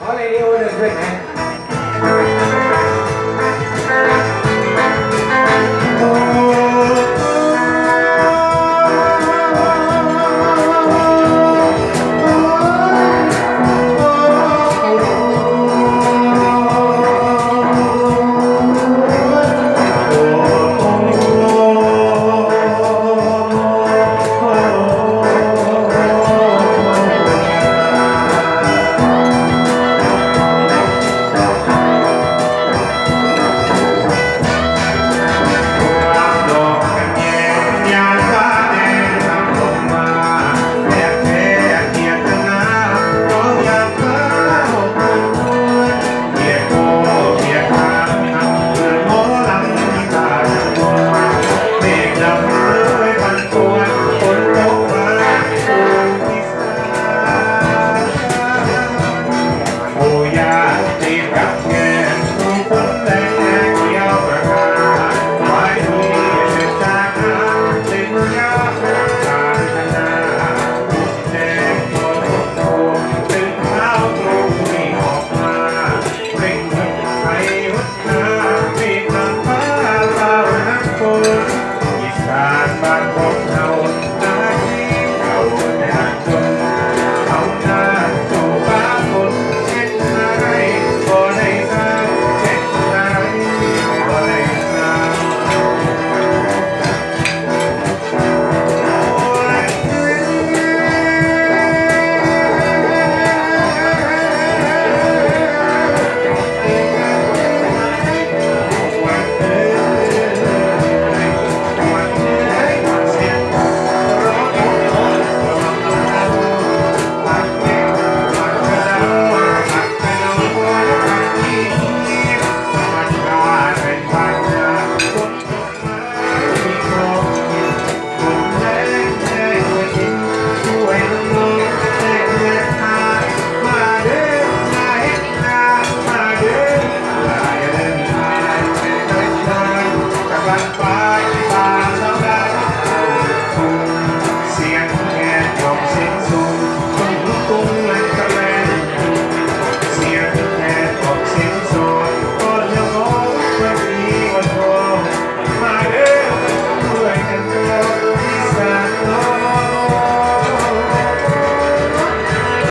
All I need is a drink, man. Steve.